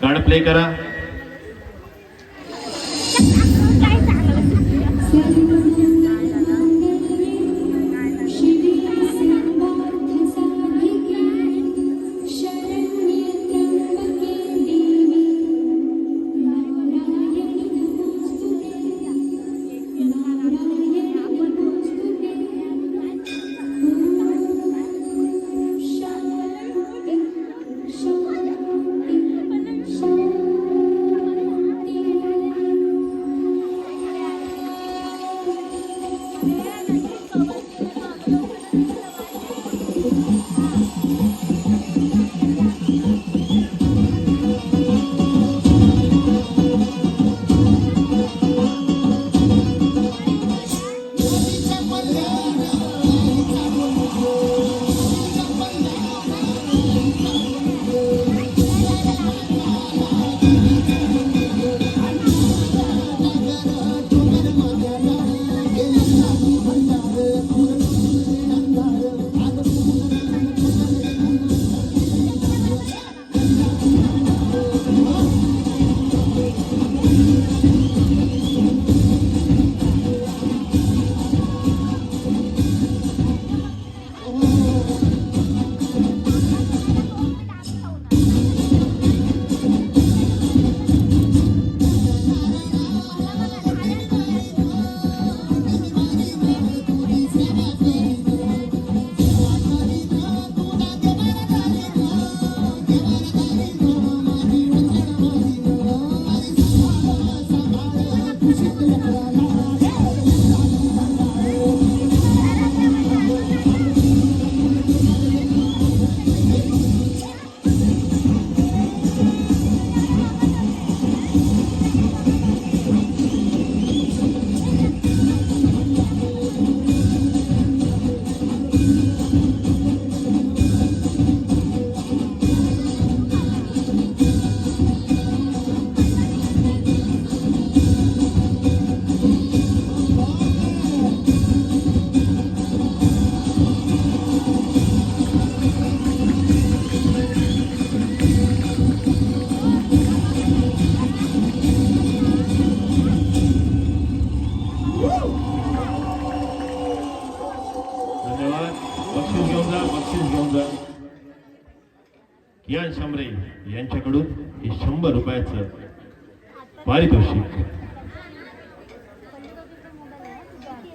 Card play करा.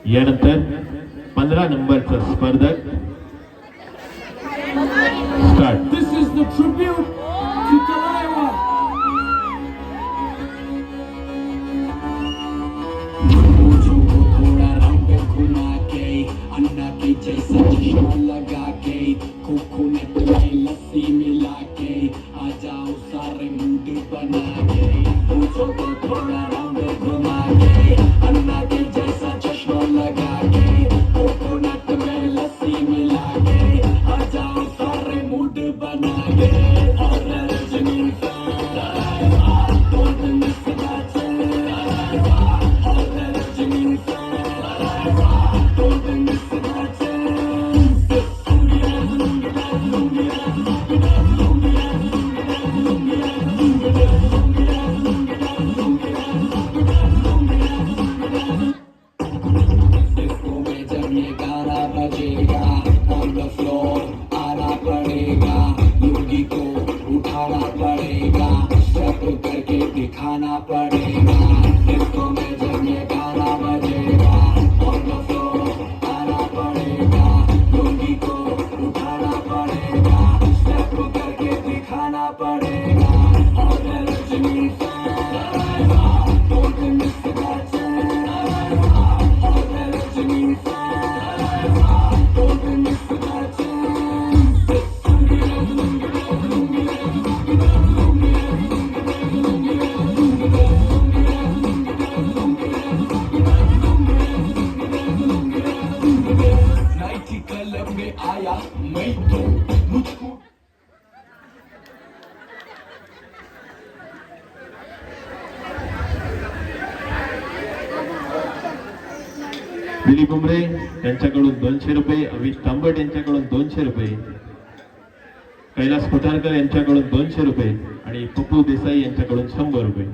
यानंतर पंधरा नंबरचा स्पर्धक start this is the tribute to कलायवा दोनशे रुपये. कैलास कुठारकर यांच्याकडून दोनशे रुपये आणि पप्पू देसाई यांच्याकडून शंभर रुपये.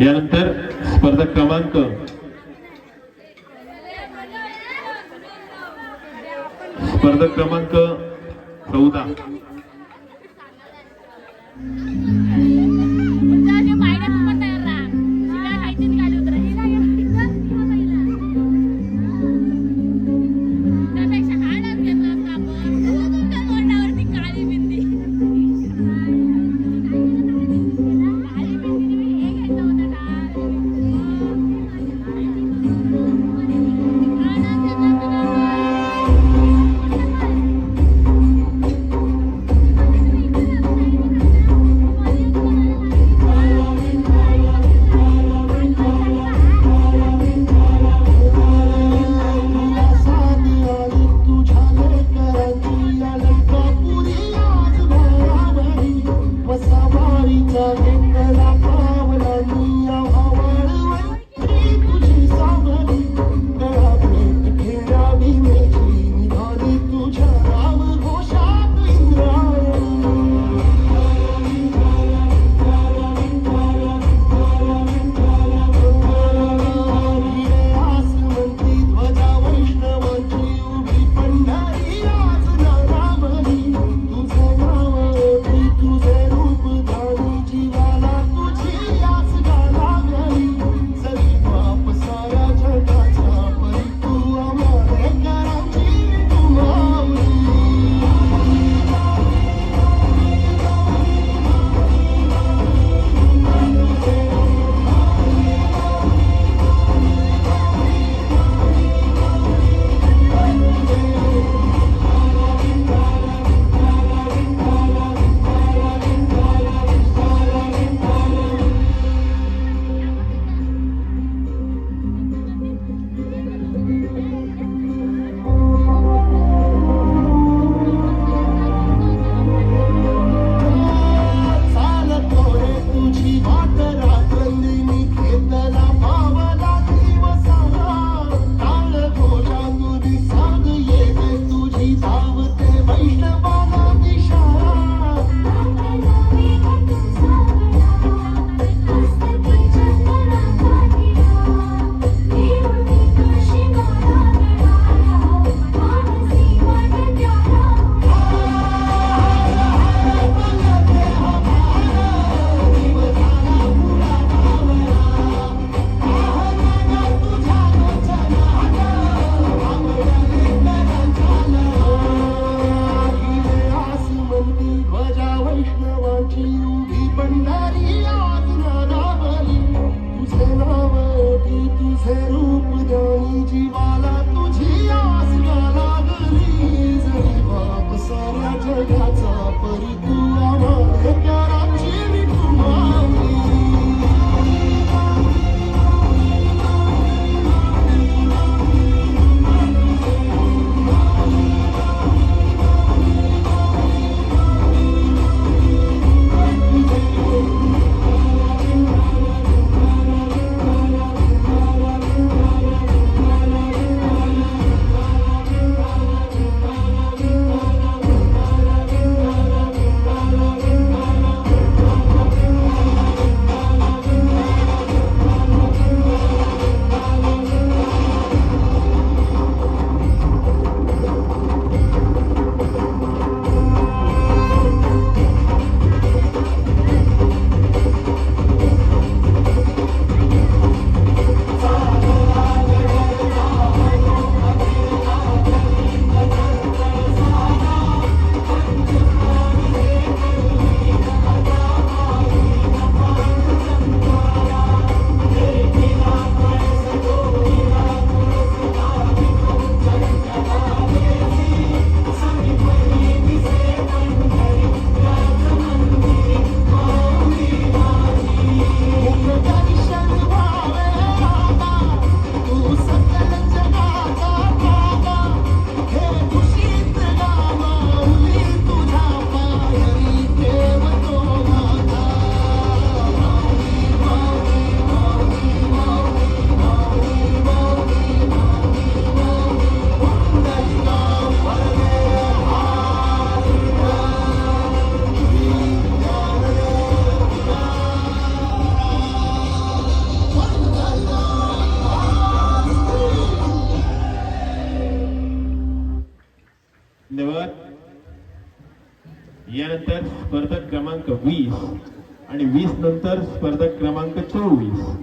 यानंतर स्पर्धक क्रमांक स्पर्धक क्रमांक चौदा. victorious.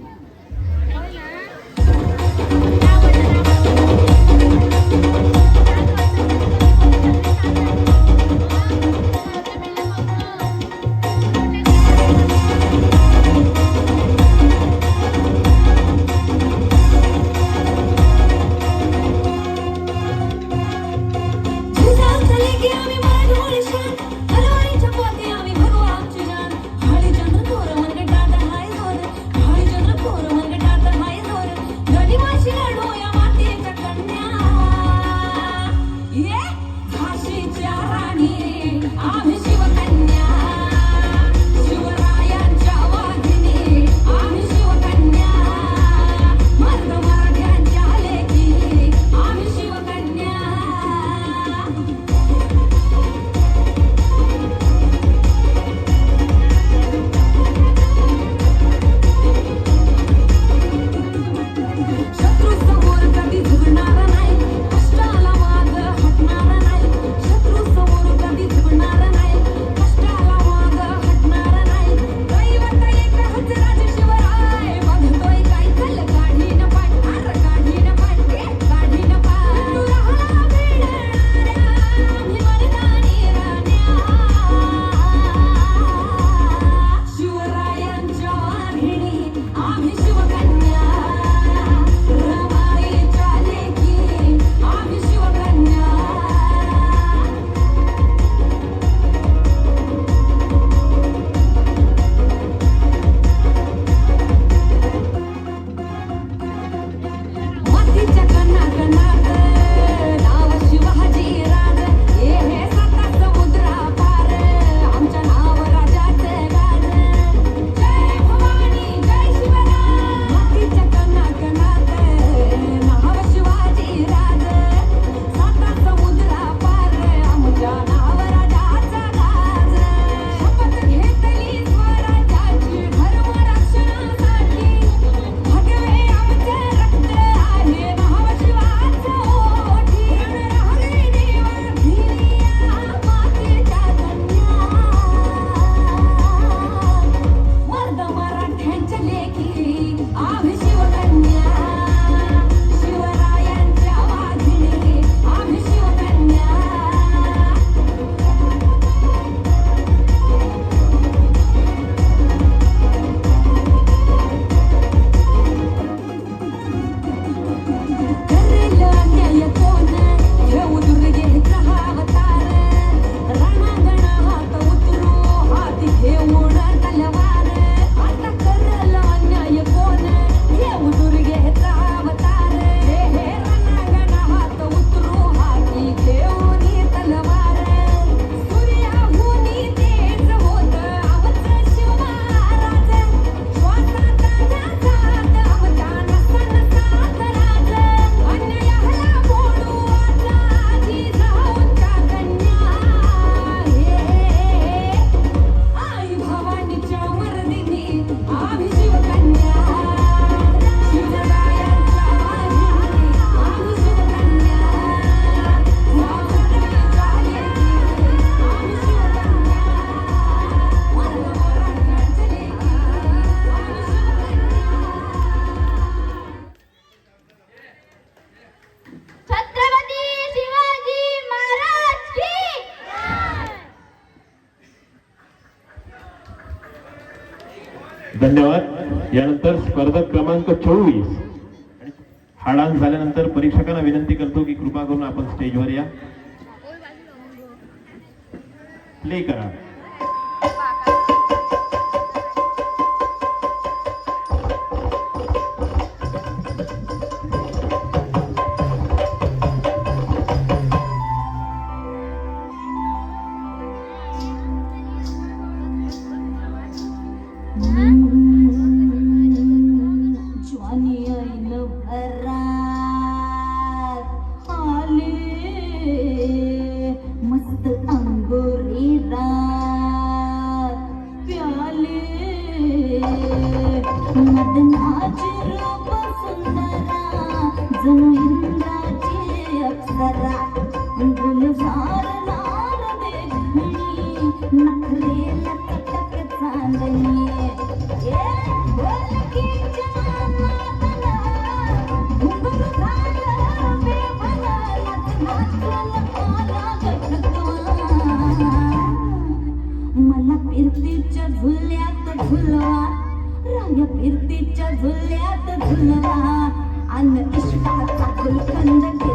धन्यवाद. यानंतर स्पर्धक क्रमांक चोवीस. हा डान्स झाल्यानंतर परीक्षकांना विनंती करतो की कृपा करून आपण स्टेजवर या. प्ले करा. फिरतीच्या झुल्यात झुलवा. राया फिरतीच्या झुल्यात झुलवा. अन इश्काचा गुलकंद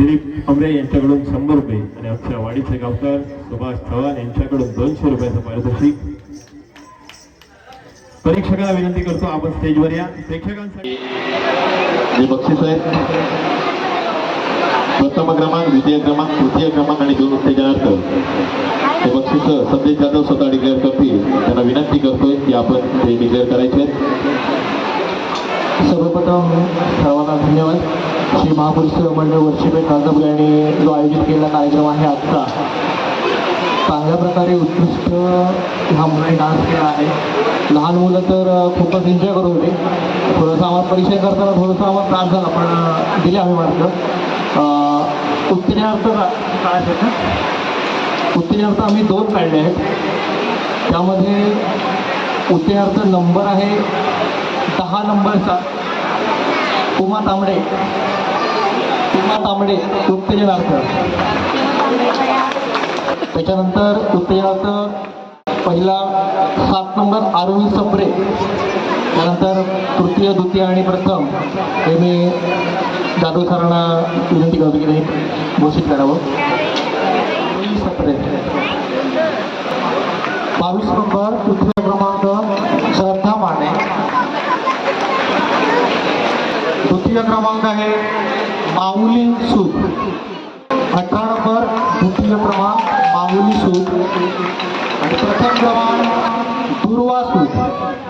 दिलीप आमरे यांच्याकडून शंभर रुपये आणि आमच्या वाडीचे गावकर सुभाष चव्हाण यांच्याकडून दोनशे रुपयाचं पारितोषिक. परीक्षकांना विनंती करतो आपण स्टेजवर या. प्रेक्षकांसाठी बक्षीस आहेत प्रथम क्रमांक द्वितीय क्रमांक तृतीय क्रमांक आणि दोन उत्तेजनार्थ. हे बक्षीस संदेश जाधव स्वतः डिक्लेअर करतील. त्यांना विनंती करतोय की आपण ते डिक्लेअर करायचे आहेत. सर्वप्रथम सर्वांना धन्यवाद. श्री महापुरुष मंडळ वर्षीपेठ कांदापूर यांनी जो आयोजित केलेला कार्यक्रम आहे आजचा चांगल्या प्रकारे उत्कृष्ट ह्या मुलांनी डान्स केला आहे. लहान मुलं तर खूपच एन्जॉय करत होते. थोडंसं आम्हाला परिचय करताना थोडंसं आम्हाला त्रास झाला पण दिले आम्ही मात्र उत्तीर्णार्थ का- काय उत्तीर्णार्थ आम्ही दोन काढले आहेत. त्यामध्ये उत्तीर्णार्थ नंबर आहे दहा नंबरचा. उमा तांबडे. उमा तांबडे उत्तेजनार्थ त्याच्यानंतर उत्तेजनार्थ पहिला सात नंबर आरोही सप्रे. त्यानंतर तृतीय द्वितीय आणि प्रथम हे मी जाधव सरांना विनंती करतो की नाही घोषित करावं. सप्रे. बावीस नंबर तृतीय क्रमांक श्रद्धा माने द्वितीय क्रमांक आहे माऊली सूप अठरा नंबर द्वितीय क्रमांक माऊली सूप आणि प्रथम क्रमांक दुर्वा सूप